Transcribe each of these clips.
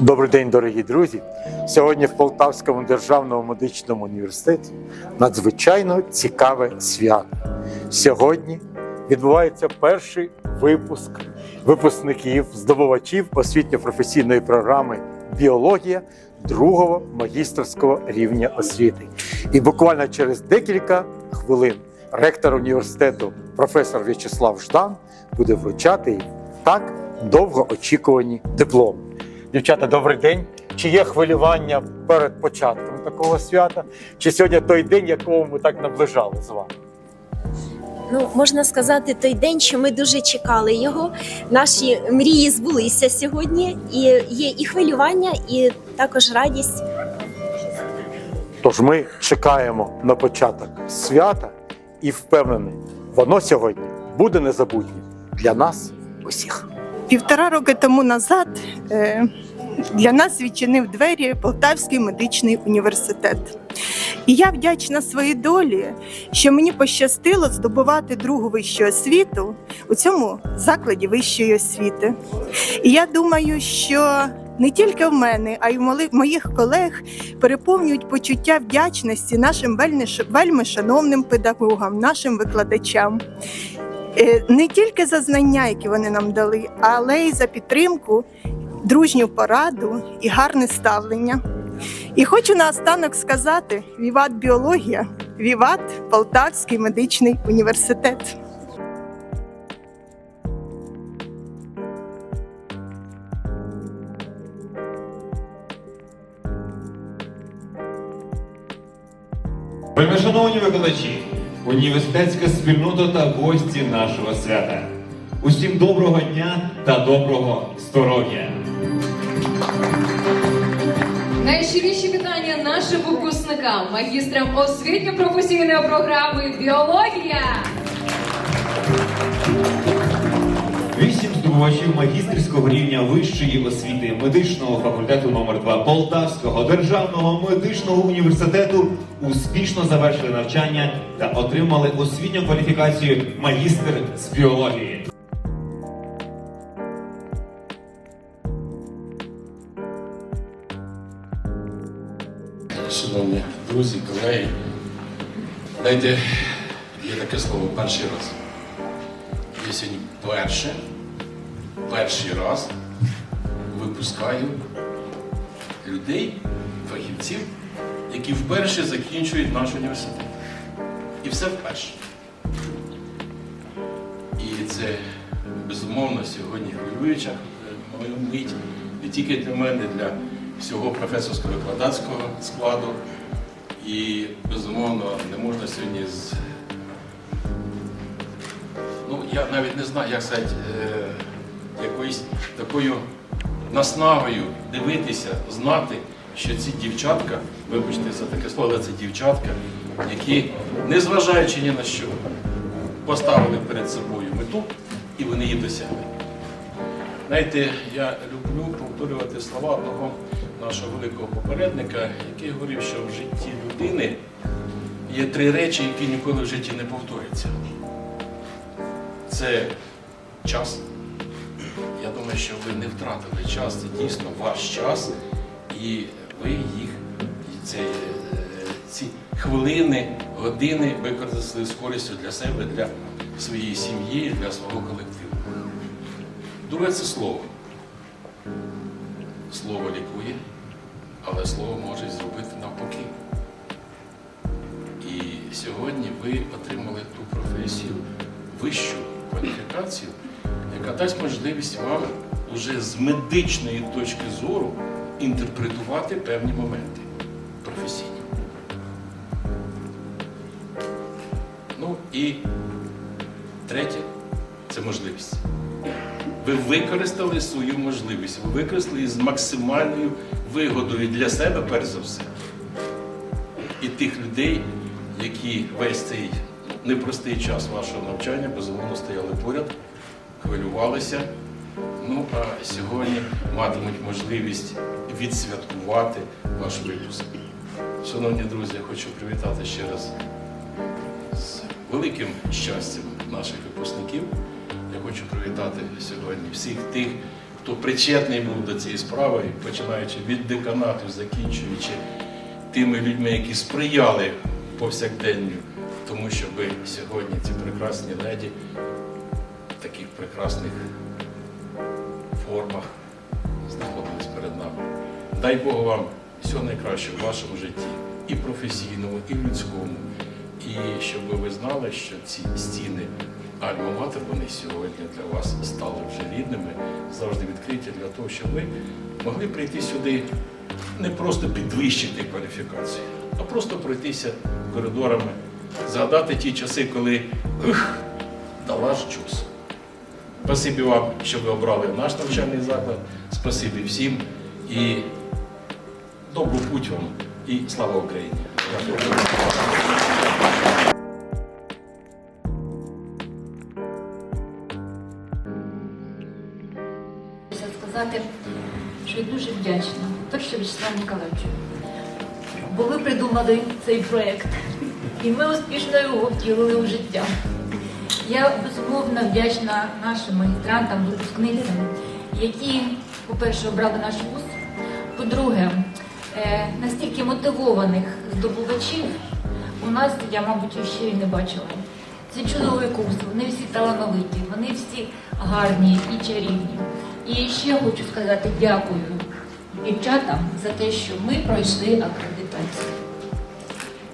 Добрий день, дорогі друзі. Сьогодні в Полтавському державному медичному університеті надзвичайно цікаве свято. Сьогодні відбувається перший випуск випускників, здобувачів освітньо-професійної програми Біологія другого магістерського рівня освіти. І буквально через декілька хвилин ректор університету професор В'ячеслав Ждан буде вручати їм так довго очікувані дипломи. Дівчата, добрий день. Чи є хвилювання перед початком такого свята? Чи сьогодні той день, якого ми так наближали з вами? Ну, можна сказати, той день, що ми дуже чекали його. Наші мрії збулися сьогодні, і є і хвилювання, і також радість. Тож ми чекаємо на початок свята і впевнений, воно сьогодні буде незабутнім для нас усіх. Півтора роки тому назад е, для нас відчинив двері Полтавський медичний університет. І я вдячна своїй долі, що мені пощастило здобувати другу вищу освіту у цьому закладі вищої освіти. І я думаю, що не тільки в мене, а й в моїх колег переповнюють почуття вдячності нашим вельми шановним педагогам, нашим викладачам. Е, не тільки за знання, які вони нам дали, але й за підтримку, дружню пораду і гарне ставлення. І хочу наостанок сказати: Віват біологія, Віват Полтавський медичний університет. Вельмишановні викладачі, університетська спільнота та гості нашого свята. Усім доброго дня та доброго здоров'я! Найщиріші вітання нашим випускникам, магістрам освітньо-професійної програми Біологія. Здобувачів магістерського рівня вищої освіти медичного факультету номер 2 Полтавського державного медичного університету успішно завершили навчання та отримали освітню кваліфікацію магістр з біології. Шановні друзі, колеги, знаєте, є таке слово перший раз. Я сьогодні перше, перший раз випускаю людей, фахівців, які вперше закінчують наш університет. І все вперше. І це безумовно сьогодні хвилююча е, мить не тільки для мене, для всього професорсько-викладацького складу. І безумовно не можна сьогодні з. Ну, я навіть не знаю, як сказати, е, якоюсь такою наснагою дивитися, знати, що ці дівчатка, вибачте за таке слово, але це дівчатка, які, незважаючи ні на що, поставили перед собою мету і вони її досягли. Знаєте, я люблю повторювати слова одного нашого великого попередника, який говорив, що в житті людини є три речі, які ніколи в житті не повторяться. Це час. Думаю, що ви не втратили час, це дійсно ваш час, і ви їх, і це, е, ці хвилини, години використали з користю для себе, для своєї сім'ї, для свого колективу. Друге це слово. Слово лікує, але слово може зробити навпаки. І сьогодні ви отримали ту професію, вищу кваліфікацію, яка дасть можливість вам уже з медичної точки зору інтерпретувати певні моменти професійні. Ну і третє це можливість. Ви використали свою можливість, ви використали з максимальною вигодою для себе, перш за все, і тих людей, які весь цей непростий час вашого навчання безумовно стояли поряд, хвилювалися. Ну а сьогодні матимуть можливість відсвяткувати ваш випуск. Шановні друзі, я хочу привітати ще раз з великим щастям наших випускників. Я хочу привітати сьогодні всіх тих, хто причетний був до цієї справи, починаючи від деканату, закінчуючи тими людьми, які сприяли повсякденню, тому щоб сьогодні ці прекрасні леді таких прекрасних формах знаходились перед нами. Дай Бог вам всього найкращого в вашому житті, і професійному, і людському. І щоб ви знали, що ці стіни Альма-Матер, вони сьогодні для вас стали вже рідними, завжди відкриті для того, щоб ви могли прийти сюди не просто підвищити кваліфікацію, а просто пройтися коридорами, згадати ті часи, коли ух, дала ж чус. Спасибі вам, що ви обрали наш навчальний заклад. Спасибі всім і добру путь вам і слава Україні! Сказати, що я дуже вдячна перше Вячеславу Миколаївичу. Бо ви придумали цей проєкт, і ми успішно його втілили у життя. Я безумовно вдячна нашим магістрантам, випускницям, які, по-перше, обрали наш вуз. По-друге, е, настільки мотивованих здобувачів у нас я, мабуть, ще й не бачила. Це чудовий курс, вони всі талановиті, вони всі гарні і чарівні. І ще хочу сказати дякую дівчатам за те, що ми пройшли акредитацію.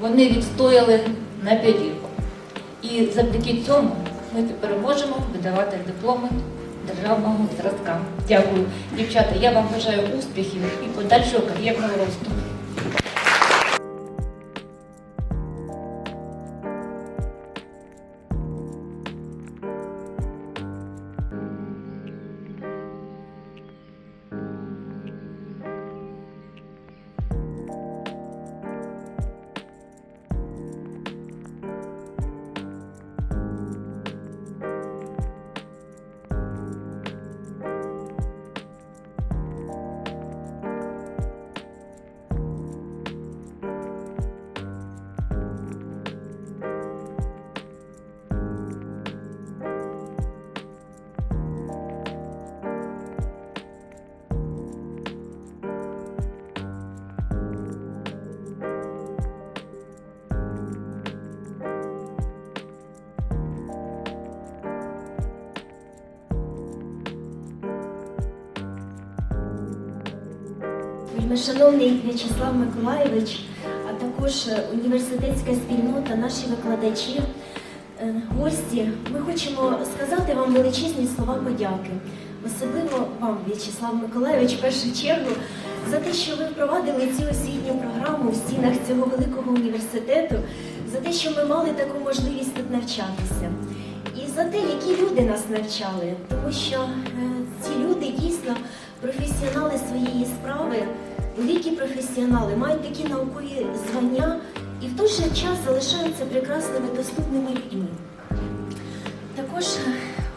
Вони відстояли на п'ятірку. І завдяки цьому ми тепер можемо видавати дипломи державного зразка. Дякую, дівчата. Я вам бажаю успіхів і подальшого кар'єрного росту. Вельмишановний В'ячеслав Миколаєвич, а також е, університетська спільнота, наші викладачі, е, гості. Ми хочемо сказати вам величезні слова подяки. Особливо вам, В'ячеслав Миколаєвич, в першу чергу, за те, що ви впровадили цю освітню програму в стінах цього великого університету, за те, що ми мали таку можливість тут навчатися. І за те, які люди нас навчали, тому що е, ці люди дійсно професіонали своєї справи, великі професіонали, мають такі наукові звання і в той же час залишаються прекрасними доступними людьми. Також е,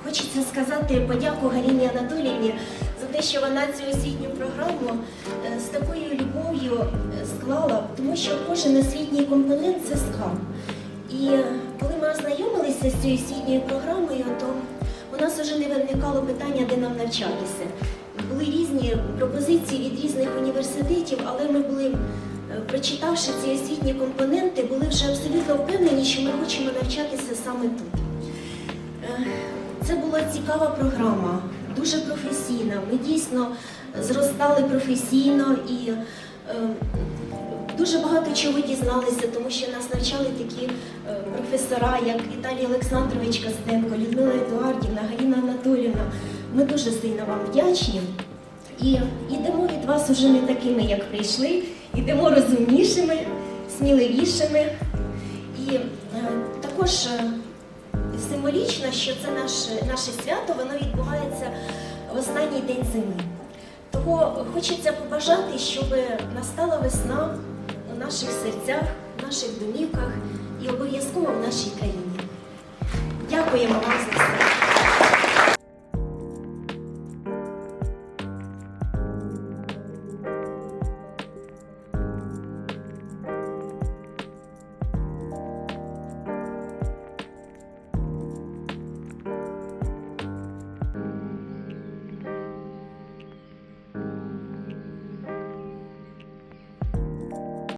хочеться сказати подяку Галіні Анатоліївні за те, що вона цю освітню програму е, з такою любов'ю е, склала, тому що кожен освітній компонент це скам. І коли ми ознайомилися з цією освітньою програмою, то у нас вже не виникало питання, де нам навчатися. Були різні пропозиції від різних університетів, але ми були, е, прочитавши ці освітні компоненти, були вже абсолютно впевнені, що ми хочемо навчатися саме тут. Е, Це була цікава програма, дуже професійна. Ми дійсно зростали професійно і е, дуже багато чого дізналися, тому що нас навчали такі професора, як Віталій Олександрович Костенко, Людмила Едуардівна, Галіна Анатоліївна. Ми дуже сильно вам вдячні. І йдемо від вас уже не такими, як прийшли, йдемо розумнішими, сміливішими. І е, також е, символічно, що це наше, наше свято, воно відбувається в останній день зими. Того хочеться побажати, щоб настала весна у наших серцях, в наших домівках і обов'язково в нашій країні. Дякуємо вам за все.